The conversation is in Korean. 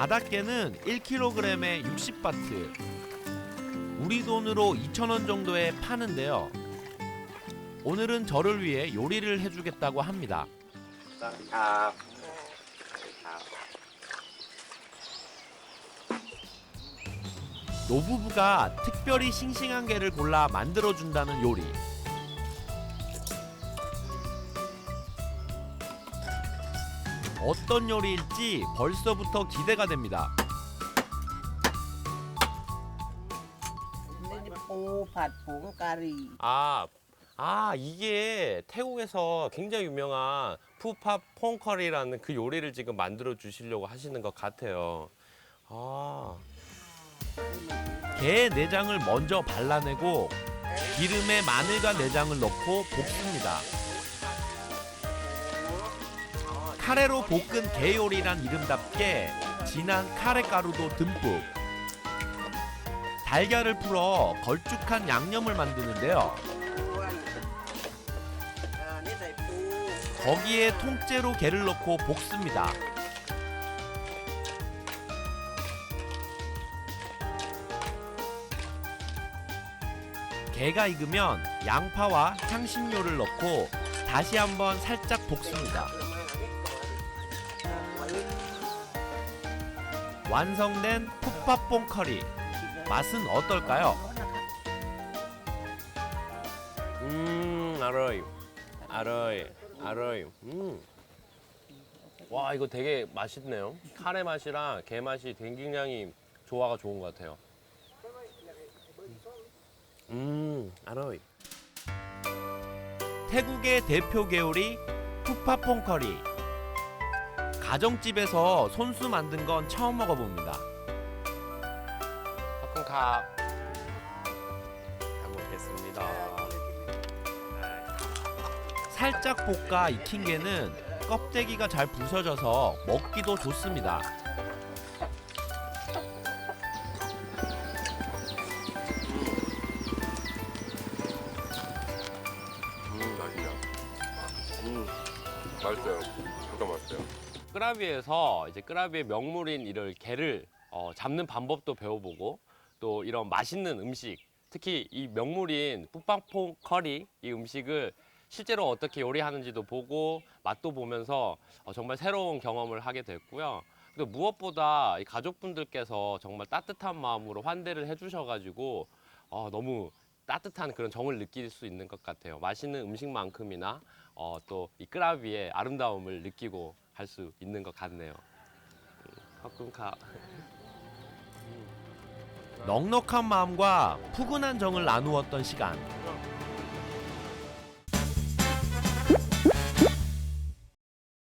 바닷게는 1kg에 60바트. 우리 돈으로 2천원 정도에 파는데요. 오늘은 저를 위해 요리를 해주겠다고 합니다 감사합니다. 노부부가 특별히 싱싱한 게를 골라 만들어준다는 요리. 어떤 요리일지 벌써부터 기대가 됩니다. 아, 아 이게 태국에서 굉장히 유명한 푸팟 퐁커리라는 그 요리를 지금 만들어 주시려고 하시는 것 같아요. 아. 게 내장을 먼저 발라내고 기름에 마늘과 내장을 넣고 볶습니다. 카레로 볶은 게요리란 이름답게 진한 카레 가루도 듬뿍 달걀을 풀어 걸쭉한 양념을 만드는데요. 거기에 통째로 게를 넣고 볶습니다. 게가 익으면 양파와 향신료를 넣고 다시 한번 살짝 볶습니다. 완성된 푸파뽕 커리 맛은 어떨까요? 음, 아로이, 아로이, 아로이. 음. 와, 이거 되게 맛있네요. 카레 맛이랑 게 맛이 굉장히 조화가 좋은 것 같아요. 음, 아로이. 태국의 대표 게오리 푸파퐁 커리. 가정집에서 손수 만든 건 처음 먹어봅니다. 팝콘캅. 잘 먹겠습니다. 살짝 볶아 익힌 게는 껍데기가 잘 부서져서 먹기도 좋습니다. 음, 맛있냐. 음, 맛있어요. 진짜 맛있어요. 끄라비에서 이제 끄라비의 명물인 이를 게를 어, 잡는 방법도 배워보고 또 이런 맛있는 음식 특히 이 명물인 뿌빵퐁 커리 이 음식을 실제로 어떻게 요리하는지도 보고 맛도 보면서 어, 정말 새로운 경험을 하게 됐고요. 또 무엇보다 이 가족분들께서 정말 따뜻한 마음으로 환대를 해주셔가지고 어, 너무 따뜻한 그런 정을 느낄 수 있는 것 같아요. 맛있는 음식만큼이나 어, 또이 끄라비의 아름다움을 느끼고 할수 있는 것 같네요. 음, 가끔가 넉넉한 마음과 푸근한 정을 나누었던 시간.